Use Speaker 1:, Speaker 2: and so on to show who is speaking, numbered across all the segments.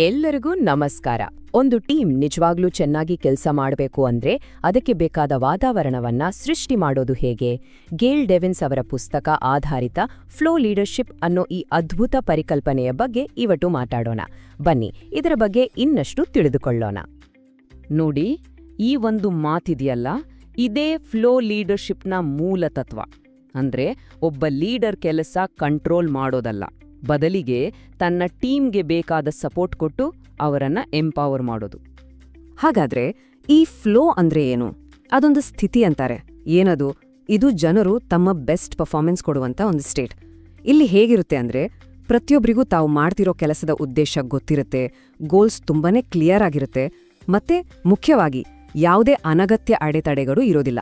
Speaker 1: ಎಲ್ಲರಿಗೂ ನಮಸ್ಕಾರ. ಒಂದು ಟೀಮ್ ನಿಜವಾಗ್ಲೂ ಚೆನ್ನಾಗಿ ಕೆಲಸ ಮಾಡಬೇಕು ಅಂದ್ರೆ ಅದಕ್ಕೆ ಬೇಕಾದ ವಾತಾವರಣವನ್ನ ಸೃಷ್ಟಿ ಮಾಡೋದು ಹೇಗೆ? ಗೇಲ್ ಡೆವಿನ್ಸ್ ಅವರ ಪುಸ್ತಕ ಆಧಾರಿತ ಫ್ಲೋ ಲೀಡರ್ಶಿಪ್ ಅನ್ನೋ ಈ ಅದ್ಭುತ ಪರಿಕಲ್ಪನೆಯ ಬಗ್ಗೆ ಇವತ್ತು ಮಾತಾಡೋಣ. ಬನ್ನಿ, ಇದರ ಬಗ್ಗೆ ಇನ್ನಷ್ಟು ತಿಳಿದುಕೊಳ್ಳೋಣ. ನೋಡಿ, ಈ ಒಂದು ಮಾತಿದೆಯಲ್ಲ, ಇದೇ ಫ್ಲೋ ಲೀಡರ್ಶಿಪ್ನ ಮೂಲ ತತ್ವ. ಅಂದ್ರೆ ಒಬ್ಬ ಲೀಡರ್ ಕೆಲಸ ಕಂಟ್ರೋಲ್ ಮಾಡೋದಲ್ಲ. ಬದಲಿಗೆ ತನ್ನ ಟೀಮ್ಗೆ ಬೇಕಾದ ಸಪೋರ್ಟ್ ಕೊಟ್ಟು ಅವರನ್ನ ಎಂಪವರ್ ಮಾಡೋದು.
Speaker 2: ಹಾಗಾದ್ರೆ ಈ ಫ್ಲೋ ಅಂದ್ರೆ ಏನು? ಅದೊಂದು ಸ್ಥಿತಿ ಅಂತಾರೆ. ಏನದು? ಇದು ಜನರು ತಮ್ಮ ಬೆಸ್ಟ್ ಪರ್ಫಾರ್ಮೆನ್ಸ್ ಕೊಡುವಂತ ಒಂದು ಸ್ಟೇಟ್. ಇಲ್ಲಿ ಹೇಗಿರುತ್ತೆ ಅಂದ್ರೆ ಪ್ರತಿಯೊಬ್ಬರಿಗೂ ತಾವು ಮಾಡ್ತಿರೋ ಕೆಲಸದ ಉದ್ದೇಶ ಗೊತ್ತಿರುತ್ತೆ ಗೋಲ್ಸ್ ತುಂಬಾನೇ ಕ್ಲಿಯರ್ ಆಗಿರುತ್ತೆ, ಮತ್ತೆ ಮುಖ್ಯವಾಗಿ ಯಾವುದೇ ಅನಗತ್ಯ ಅಡೆತಡೆಗಳು ಇರೋದಿಲ್ಲ.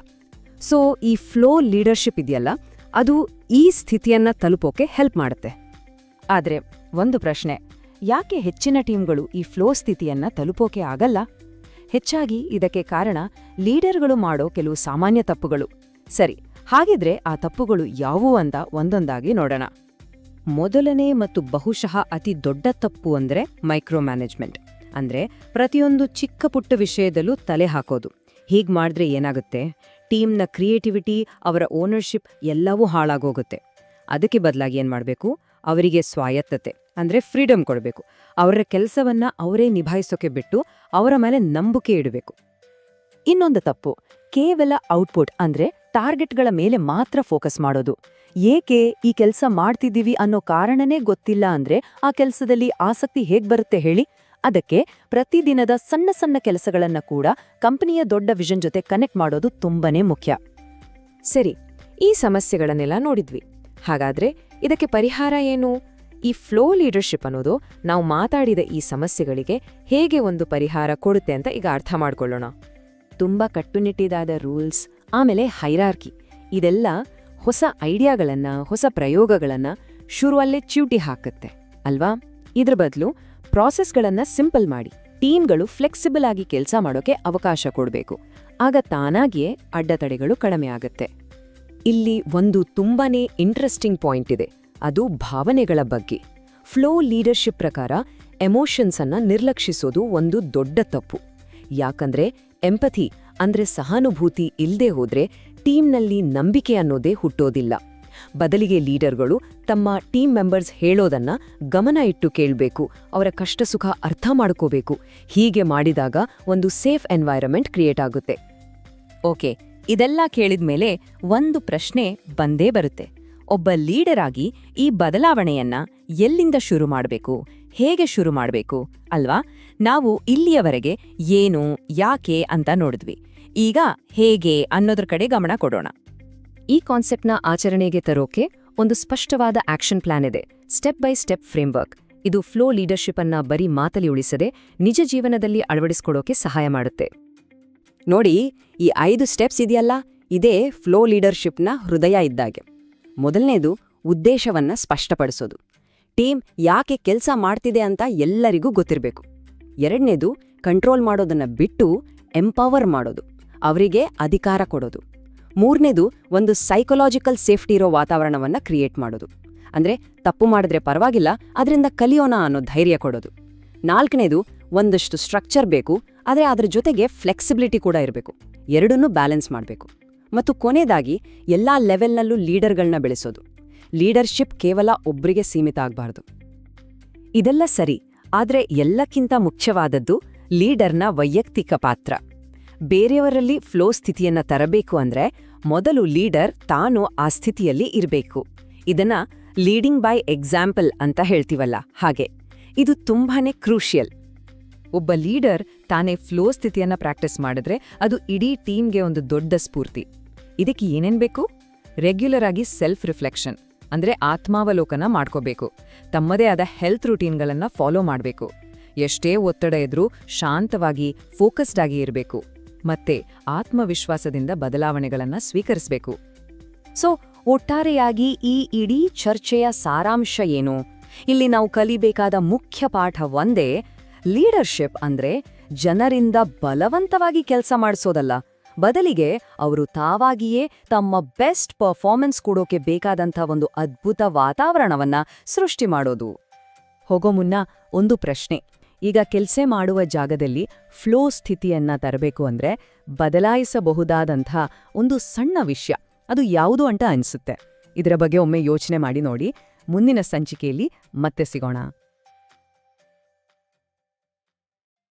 Speaker 2: ಸೊ ಈ ಫ್ಲೋ ಲೀಡರ್ಶಿಪ್ ಇದೆಯಲ್ಲ, ಅದು ಈ ಸ್ಥಿತಿಯನ್ನ ತಲುಪೋಕೆ ಹೆಲ್ಪ್ ಮಾಡುತ್ತೆ.
Speaker 3: ಆದ್ರೆ ಒಂದು ಪ್ರಶ್ನೆ, ಯಾಕೆ ಹೆಚ್ಚಿನ ಟೀಮ್ಗಳು ಈ ಫ್ಲೋ ಸ್ಥಿತಿಯನ್ನ ತಲುಪೋಕೆ ಆಗಲ್ಲ? ಹೆಚ್ಚಾಗಿ ಇದಕ್ಕೆ ಕಾರಣ ಲೀಡರ್ಗಳು ಮಾಡೋ ಕೆಲವು ಸಾಮಾನ್ಯ ತಪ್ಪುಗಳು. ಸರಿ, ಹಾಗಿದ್ರೆ ಆ ತಪ್ಪುಗಳು ಯಾವುವು ಅಂತ ಒಂದೊಂದಾಗಿ ನೋಡೋಣ.
Speaker 2: ಮೊದಲನೇ ಮತ್ತು ಬಹುಶಃ ಅತಿ ದೊಡ್ಡ ತಪ್ಪು ಅಂದ್ರೆ ಮೈಕ್ರೋ ಮ್ಯಾನೇಜ್ಮೆಂಟ್ ಅಂದ್ರೆ ಪ್ರತಿಯೊಂದು ಚಿಕ್ಕ ಪುಟ್ಟ ವಿಷಯದಲ್ಲೂ ತಲೆ ಹಾಕೋದು. ಹೀಗೆ ಮಾಡಿದ್ರೆ ಏನಾಗುತ್ತೆ? ಟೀಮ್ನ ಕ್ರಿಯೇಟಿವಿಟಿ, ಅವರ ಓನರ್ಶಿಪ್ ಎಲ್ಲವೂ ಹಾಳಾಗೋಗುತ್ತೆ. ಅದಕ್ಕೆ ಬದಲಾಗಿ ಏನು ಮಾಡಬೇಕು? ಅವರಿಗೆ ಸ್ವಾಯತ್ತತೆ, ಅಂದ್ರೆ ಫ್ರೀಡಮ್ ಕೊಡಬೇಕು. ಅವರ ಕೆಲಸವನ್ನ ಅವರೇ ನಿಭಾಯಿಸೋಕೆ ಬಿಟ್ಟು ಅವರ ಮೇಲೆ ನಂಬಿಕೆ ಇಡಬೇಕು.
Speaker 3: ಇನ್ನೊಂದು ತಪ್ಪು, ಕೇವಲ ಔಟ್ಪುಟ್ ಅಂದ್ರೆ ಟಾರ್ಗೆಟ್ಗಳ ಮೇಲೆ ಮಾತ್ರ ಫೋಕಸ್ ಮಾಡೋದು. ಏಕೆ ಈ ಕೆಲಸ ಮಾಡ್ತಿದ್ದೀವಿ ಅನ್ನೋ ಕಾರಣನೇ ಗೊತ್ತಿಲ್ಲ ಅಂದ್ರೆ ಆ ಕೆಲಸದಲ್ಲಿ ಆಸಕ್ತಿ ಹೇಗ್ ಬರುತ್ತೆ ಹೇಳಿ? ಅದಕ್ಕೆ ಪ್ರತಿದಿನದ ಸಣ್ಣ ಸಣ್ಣ ಕೆಲಸಗಳನ್ನ ಕೂಡ ಕಂಪನಿಯ ದೊಡ್ಡ ವಿಷನ್ ಜೊತೆ ಕನೆಕ್ಟ್ ಮಾಡೋದು ತುಂಬಾನೇ ಮುಖ್ಯ.
Speaker 2: ಸರಿ, ಈ ಸಮಸ್ಯೆಗಳನ್ನೆಲ್ಲ ನೋಡಿದ್ವಿ. ಹಾಗಾದ್ರೆ ಇದಕ್ಕೆ ಪರಿಹಾರ ಏನು? ಈ ಫ್ಲೋ ಲೀಡರ್ಶಿಪ್ ಅನ್ನೋದು ನಾವು ಮಾತಾಡಿದ ಈ ಸಮಸ್ಯೆಗಳಿಗೆ ಹೇಗೆ ಒಂದು ಪರಿಹಾರ ಕೊಡುತ್ತೆ ಅಂತ ಈಗ ಅರ್ಥ ಮಾಡ್ಕೊಳ್ಳೋಣ. ತುಂಬಾ ಕಟ್ಟುನಿಟ್ಟಿದಾದ ರೂಲ್ಸ್, ಆಮೇಲೆ ಹೈರಾರ್ಕಿ. ಇದೆಲ್ಲ ಹೊಸ ಐಡಿಯಾಗಳನ್ನ, ಹೊಸ ಪ್ರಯೋಗಗಳನ್ನ ಶುರುವಲ್ಲೇ ಚ್ಯೂಟಿ ಹಾಕುತ್ತೆ, ಅಲ್ವಾ? ಇದ್ರ ಬದಲು ಪ್ರಾಸೆಸ್ಗಳನ್ನು ಸಿಂಪಲ್ ಮಾಡಿ ಟೀಮ್ಗಳು ಫ್ಲೆಕ್ಸಿಬಲ್ ಆಗಿ ಕೆಲಸ ಮಾಡೋಕೆ ಅವಕಾಶ ಕೊಡಬೇಕು. ಆಗ ತಾನಾಗಿಯೇ ಅಡ್ಡತಡೆಗಳು ಕಡಿಮೆ ಆಗುತ್ತೆ. ಇಲ್ಲಿ ಒಂದು ತುಂಬಾನೇ ಇಂಟ್ರೆಸ್ಟಿಂಗ್ ಪಾಯಿಂಟ್ ಇದೆ. ಅದು ಭಾವನೆಗಳ ಬಗ್ಗೆ. ಫ್ಲೋ ಲೀಡರ್ಶಿಪ್ ಪ್ರಕಾರ ಎಮೋಷನ್ಸ್ ಅನ್ನ ನಿರ್ಲಕ್ಷಿಸೋದು ಒಂದು ದೊಡ್ಡ ತಪ್ಪು. ಯಾಕಂದ್ರೆ ಎಂಪಥಿ ಅಂದ್ರೆ ಸಹಾನುಭೂತಿ ಇಲ್ದೇ ಹೋದ್ರೆ ಟೀಮ್ನಲ್ಲಿ ನಂಬಿಕೆ ಅನ್ನೋದೇ ಹುಟ್ಟೋದಿಲ್ಲ. ಬದಲಿಗೆ ಲೀಡರ್ಗಳು ತಮ್ಮ ಟೀಮ್ ಮೆಂಬರ್ಸ್ ಹೇಳೋದನ್ನ ಗಮನ ಇಟ್ಟು ಕೇಳಬೇಕು, ಅವರ ಕಷ್ಟ ಸುಖ ಅರ್ಥ ಮಾಡ್ಕೋಬೇಕು. ಹೀಗೆ ಮಾಡಿದಾಗ ಒಂದು ಸೇಫ್ ಎನ್ವೈರನ್ಮೆಂಟ್ ಕ್ರಿಯೇಟ್ ಆಗುತ್ತೆ.
Speaker 3: ಓಕೆ ಇದೆಲ್ಲ ಕೇಳಿದ ಮೇಲೆ ಒಂದು ಪ್ರಶ್ನೆ ಬಂದೇ ಬರುತ್ತೆ. ಒಬ್ಬ ಲೀಡರ್ ಆಗಿ ಈ ಬದಲಾವಣೆಯನ್ನ ಎಲ್ಲಿಂದ ಶುರು ಮಾಡಬೇಕು? ಹೇಗೆ ಶುರು ಮಾಡಬೇಕು? ಅಲ್ವಾ? ನಾವು ಇಲ್ಲಿಯವರೆಗೆ ಏನು, ಯಾಕೆ ಅಂತ ನೋಡಿದ್ವಿ. ಈಗ ಹೇಗೆ ಅನ್ನೋದ್ರ ಕಡೆ ಗಮನ ಕೊಡೋಣ.
Speaker 2: ಈ ಕಾನ್ಸೆಪ್ಟ್ನ ಆಚರಣೆಗೆ ತರೋಕೆ ಒಂದು ಸ್ಪಷ್ಟವಾದ ಆಕ್ಷನ್ ಪ್ಲಾನ್ ಇದೆ. Step by step framework. ಇದು ಫ್ಲೋ ಲೀಡರ್ಶಿಪ್ ಅನ್ನ ಬರೀ ಮಾತಲಿ ಉಳಿಸದೆ ನಿಜ ಜೀವನದಲ್ಲಿ ಅಳವಡಿಸ್ಕೊಡೋಕೆ ಸಹಾಯ ಮಾಡುತ್ತೆ. ನೋಡಿ, ಈ ಐದು ಸ್ಟೆಪ್ಸ್ ಇದೆಯಲ್ಲ? ಇದೇ ಫ್ಲೋ ಲೀಡರ್ಶಿಪ್ನ ಹೃದಯ ಇದ್ದಾಗೆ. ಮೊದಲನೇದು ಉದ್ದೇಶವನ್ನ ಸ್ಪಷ್ಟಪಡಿಸೋದು. ಟೀಮ್ ಯಾಕೆ ಕೆಲಸ ಮಾಡ್ತಿದೆ ಅಂತ ಎಲ್ಲರಿಗೂ ಗೊತ್ತಿರಬೇಕು. ಎರಡನೇದು ಕಂಟ್ರೋಲ್ ಮಾಡೋದನ್ನ ಬಿಟ್ಟು ಎಂಪವರ್ ಮಾಡೋದು. ಅವರಿಗೆ ಅಧಿಕಾರ ಕೊಡೋದು. ಮೂರನೇದು ಒಂದು ಸೈಕೊಲಾಜಿಕಲ್ ಸೇಫ್ಟಿ ಇರೋ ವಾತಾವರಣವನ್ನ ಕ್ರಿಯೇಟ್ ಮಾಡೋದು. ಅಂದ್ರೆ ತಪ್ಪು ಮಾಡಿದ್ರೆ ಪರವಾಗಿಲ್ಲ, ಅದರಿಂದ ಕಲಿಯೋಣ ಅನ್ನೋ ಧೈರ್ಯ ಕೊಡೋದು. ನಾಲ್ಕನೇದು ಒಂದಷ್ಟು ಸ್ಟ್ರಕ್ಚರ್ ಬೇಕು ಆದರೆ ಅದರ ಜೊತೆಗೆ ಫ್ಲೆಕ್ಸಿಬಿಲಿಟಿ ಕೂಡ ಇರಬೇಕು. ಎರಡನ್ನೂ ಬ್ಯಾಲೆನ್ಸ್ ಮಾಡಬೇಕು. ಮತ್ತು ಕೊನೆಯದಾಗಿ ಎಲ್ಲಾ ಲೆವೆಲ್ನಲ್ಲೂ ಲೀಡರ್ಗಳನ್ನ ಬೆಳೆಸೋದು. ಲೀಡರ್ಶಿಪ್ ಕೇವಲ ಒಬ್ಬರಿಗೆ ಸೀಮಿತ ಆಗಬಾರ್ದು. ಇದೆಲ್ಲ ಸರಿ, ಆದರೆ ಎಲ್ಲಕ್ಕಿಂತ ಮುಖ್ಯವಾದದ್ದು ಲೀಡರ್ನ ವೈಯಕ್ತಿಕ ಪಾತ್ರ. ಬೇರೆಯವರಲ್ಲಿ ಫ್ಲೋ ಸ್ಥಿತಿಯನ್ನ ತರಬೇಕು ಅಂದ್ರೆ ಮೊದಲು ಲೀಡರ್ ತಾನು ಆ ಸ್ಥಿತಿಯಲ್ಲಿ ಇರಬೇಕು. ಇದನ್ನ ಲೀಡಿಂಗ್ ಬೈ ಎಕ್ಸಾಂಪಲ್ ಅಂತ ಹೇಳ್ತೀವಲ್ಲ ಹಾಗೆ. ಇದು ತುಂಬಾನೇ ಕ್ರೂಷಿಯಲ್ ಒಬ್ಬ ಲೀಡರ್ ತಾನೇ ಫ್ಲೋ ಸ್ಥಿತಿಯನ್ನ ಪ್ರಾಕ್ಟೀಸ್ ಮಾಡಿದ್ರೆ ಅದು ಇಡೀ ಟೀಮ್ಗೆ ಒಂದು ದೊಡ್ಡ ಸ್ಫೂರ್ತಿ. ಇದಕ್ಕೆ ಏನೇನ್ ಬೇಕು? ರೆಗ್ಯುಲರ್ ಆಗಿ ಸೆಲ್ಫ್ ರಿಫ್ಲೆಕ್ಷನ್ ಅಂದ್ರೆ ಆತ್ಮಾವಲೋಕನ ಮಾಡ್ಕೋಬೇಕು. ತಮ್ಮದೇ ಆದ ಹೆಲ್ತ್ ರುಟೀನ್ಗಳನ್ನು ಫಾಲೋ ಮಾಡಬೇಕು. ಎಷ್ಟೇ ಒತ್ತಡ ಇದ್ರೂ ಶಾಂತವಾಗಿ ಫೋಕಸ್ಡ್ ಆಗಿ ಇರಬೇಕು. ಮತ್ತೆ ಆತ್ಮವಿಶ್ವಾಸದಿಂದ ಬದಲಾವಣೆಗಳನ್ನ ಸ್ವೀಕರಿಸಬೇಕು. ಸೊ ಒಟ್ಟಾರೆಯಾಗಿ ಈ ಇಡೀ ಚರ್ಚೆಯ ಸಾರಾಂಶ ಏನು? ಇಲ್ಲಿ ನಾವು ಕಲಿಬೇಕಾದ ಮುಖ್ಯ ಪಾಠ ಒಂದೇ ಲೀಡರ್ಶಿಪ್ ಅಂದ್ರೆ ಜನರಿಂದ ಬಲವಂತವಾಗಿ ಕೆಲಸ ಮಾಡಿಸೋದಲ್ಲ. ಬದಲಿಗೆ ಅವರು ತಾವಾಗಿಯೇ ತಮ್ಮ ಬೆಸ್ಟ್ ಪರ್ಫಾರ್ಮೆನ್ಸ್ ಕೊಡೋಕೆ ಬೇಕಾದಂಥ ಒಂದು ಅದ್ಭುತ ವಾತಾವರಣವನ್ನ ಸೃಷ್ಟಿ ಮಾಡೋದು. ಹೋಗೋ ಮುನ್ನ ಒಂದು ಪ್ರಶ್ನೆ.
Speaker 1: ಈಗ ಕೆಲಸ ಮಾಡುವ ಜಾಗದಲ್ಲಿ ಫ್ಲೋ ಸ್ಥಿತಿಯನ್ನ ತರಬೇಕು ಅಂದ್ರೆ ಬದಲಾಯಿಸಬಹುದಾದಂಥ ಒಂದು ಸಣ್ಣ ವಿಷಯ. ಅದು ಯಾವುದು ಅಂತ ಅನಿಸುತ್ತೆ. ಇದರ ಬಗ್ಗೆ ಒಮ್ಮೆ ಯೋಚನೆ ಮಾಡಿ ನೋಡಿ. ಮುಂದಿನ ಸಂಚಿಕೆಯಲ್ಲಿ ಮತ್ತೆ ಸಿಗೋಣ.